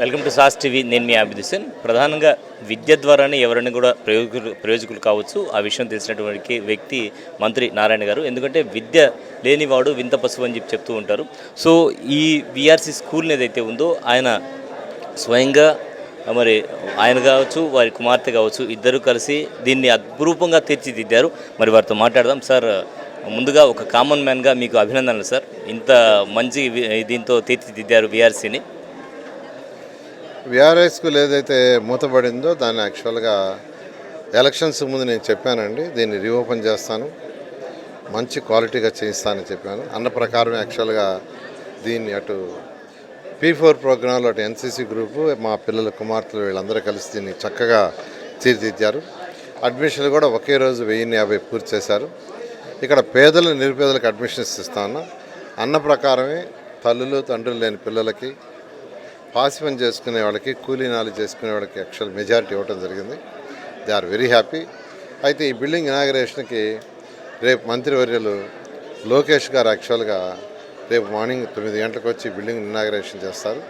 welcome to SAS TV. నేను మీ అభిదిసన్ ప్రధానంగా విద్య ద్వారానే ఎవరైనా కూడా ప్రయోజకులు ప్రయోజకులు కావచ్చు. ఆ విషయం తెలిసినటువంటి వ్యక్తి మంత్రి నారాయణ గారు. ఎందుకంటే విద్య లేనివాడు వింత పశువు అని చెప్పి చెప్తూ ఉంటారు. సో ఈ విఆర్సి స్కూల్ ఏదైతే ఉందో ఆయన స్వయంగా మరి ఆయన కావచ్చు వారి కుమార్తె కావచ్చు ఇద్దరు కలిసి దీన్ని అద్భుతంగా తీర్చిదిద్దారు. మరి వారితో మాట్లాడదాం. సార్ ముందుగా ఒక కామన్ మ్యాన్గా మీకు అభినందనలు సార్. ఇంత మంచి దీంతో తీర్చిదిద్దారు విఆర్సీని విఆర్ఐ స్కూల్ ఏదైతే మూతపడిందో దాన్ని యాక్చువల్గా ఎలక్షన్స్ ముందు నేను చెప్పానండి దీన్ని రీఓపెన్ చేస్తాను మంచి క్వాలిటీగా చేయిస్తానని చెప్పాను. అన్న ప్రకారం యాక్చువల్గా దీన్ని అటు పీ ఫోర్ ప్రోగ్రాంలో అటు ఎన్సీసీ గ్రూపు మా పిల్లల కుమార్తెలు వీళ్ళందరూ కలిసి దీన్ని చక్కగా తీర్చిదిద్దారు. అడ్మిషన్లు కూడా ఒకే రోజు వెయ్యిన్ని యాభై పూర్తి చేశారు. ఇక్కడ పేదలు నిరుపేదలకు అడ్మిషన్స్ ఇస్తాను. అన్న ప్రకారమే తల్లులు తండ్రులు లేని పిల్లలకి పాసి పని చేసుకునే వాళ్ళకి కూలీ నాలు చేసుకునే వాళ్ళకి యాక్చువల్ మెజారిటీ ఇవ్వడం జరిగింది. దే ఆర్ వెరీ హ్యాపీ అయితే ఈ బిల్డింగ్ ఇనాగరేషన్కి రేపు మంత్రివర్యులు లోకేష్ గారు యాక్చువల్గా రేపు మార్నింగ్ తొమ్మిది గంటలకు వచ్చి బిల్డింగ్ ఇనాగరేషన్ చేస్తారు.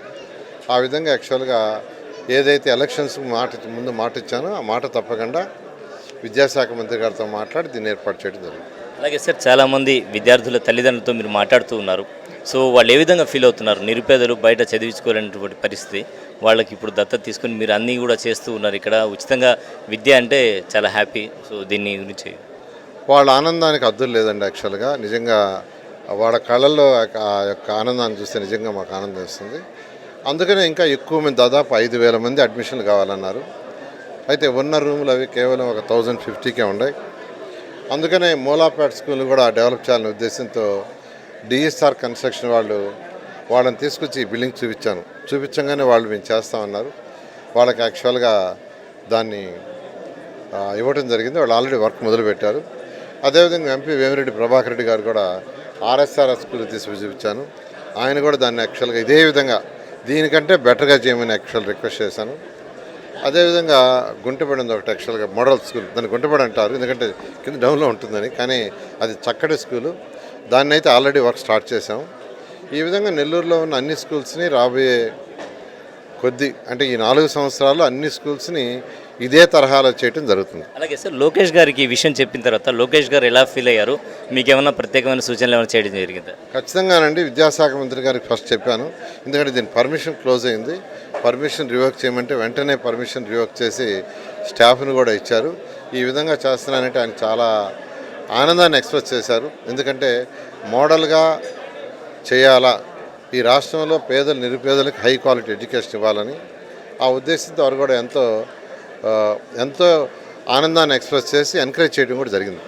ఆ విధంగా యాక్చువల్గా ఏదైతే ఎలక్షన్స్ మాట ముందు మాట ఇచ్చానో ఆ మాట తప్పకుండా విద్యాశాఖ మంత్రి గారితో మాట్లాడి దీన్ని ఏర్పాటు చేయడం జరిగింది. అలాగే సార్ చాలామంది విద్యార్థుల తల్లిదండ్రులతో మీరు మాట్లాడుతూ ఉన్నారు. సో వాళ్ళు ఏ విధంగా ఫీల్ అవుతున్నారు? నిరుపేదలు బయట చదివించుకోలేనటువంటి పరిస్థితి. వాళ్ళకి ఇప్పుడు దత్తత తీసుకుని మీరు అన్నీ కూడా చేస్తూ ఉన్నారు ఇక్కడ. ఉచితంగా విద్య అంటే చాలా హ్యాపీ. సో దీన్ని గురించి వాళ్ళ ఆనందానికి అద్దులు లేదండి యాక్చువల్గా నిజంగా వాళ్ళ కళల్లో ఆ యొక్క ఆనందాన్ని చూస్తే నిజంగా మాకు ఆనందం ఇస్తుంది అందుకనే ఇంకా ఎక్కువ మంది దాదాపు ఐదు వేల మంది అడ్మిషన్లు కావాలన్నారు. అయితే ఉన్న రూములు అవి కేవలం ఒక థౌజండ్ ఫిఫ్టీకే ఉన్నాయి అందుకనే మూలాపేట స్కూల్ కూడా డెవలప్ చేయాలనే ఉద్దేశంతో డిఎస్ఆర్ కన్స్ట్రక్షన్ వాళ్ళు వాళ్ళని తీసుకొచ్చి ఈ బిల్డింగ్ చూపించాను. చూపించగానే వాళ్ళు మేము చేస్తామన్నారు వాళ్ళకి యాక్చువల్గా దాన్ని ఇవ్వడం జరిగింది. వాళ్ళు ఆల్రెడీ వర్క్ మొదలుపెట్టారు. అదేవిధంగా ఎంపీ వేమిరెడ్డి ప్రభాకర్ రెడ్డి గారు కూడా ఆర్ఎస్ఆర్ఎస్ స్కూల్ తీసుకు చూపించాను. ఆయన కూడా దాన్ని యాక్చువల్గా ఇదే విధంగా దీనికంటే బెటర్గా చేయమని యాక్చువల్ రిక్వెస్ట్ చేశాను. అదేవిధంగా గుంటపడి ఉంది ఒకటి యాక్చువల్గా మోడల్ స్కూల్. దాన్ని గుంటపడి అంటారు. ఎందుకంటే కింద డౌన్లో ఉంటుందని. కానీ అది చక్కటి స్కూలు. దాన్ని అయితే ఆల్రెడీ వర్క్ స్టార్ట్ చేసాం ఈ విధంగా నెల్లూరులో ఉన్న అన్ని స్కూల్స్ని రాబోయే కొద్ది అంటే ఈ నాలుగు సంవత్సరాల్లో అన్ని స్కూల్స్ని ఇదే తరహాలో చేయటం జరుగుతుంది. అలాగే సార్ లోకేష్ గారికి ఈ విషయం చెప్పిన తర్వాత లోకేష్ గారు ఎలా ఫీల్ అయ్యారు? మీకు ఏమైనా ప్రత్యేకమైన సూచనలు ఏమైనా చేయడం జరిగిందా? ఖచ్చితంగానండి విద్యాశాఖ మంత్రి గారికి ఫస్ట్ చెప్పాను. ఎందుకంటే దీని పర్మిషన్ క్లోజ్ అయింది. పర్మిషన్ రివోక్ చేయమంటే వెంటనే పర్మిషన్ రివోక్ చేసి స్టాఫ్ను కూడా ఇచ్చారు. ఈ విధంగా చేస్తున్నానంటే ఆయన చాలా ఆనందాన్ని ఎక్స్ప్రెస్ చేశారు. ఎందుకంటే మోడల్గా చేయాలా? ఈ రాష్ట్రంలో పేదలు నిరుపేదలకు హై క్వాలిటీ ఎడ్యుకేషన్ ఇవ్వాలని ఆ ఉద్దేశంతో వారు కూడా ఎంతో ఎంతో ఆనందాన్ని ఎక్స్ప్రెస్ చేసి ఎంకరేజ్ చేయడం కూడా జరిగింది.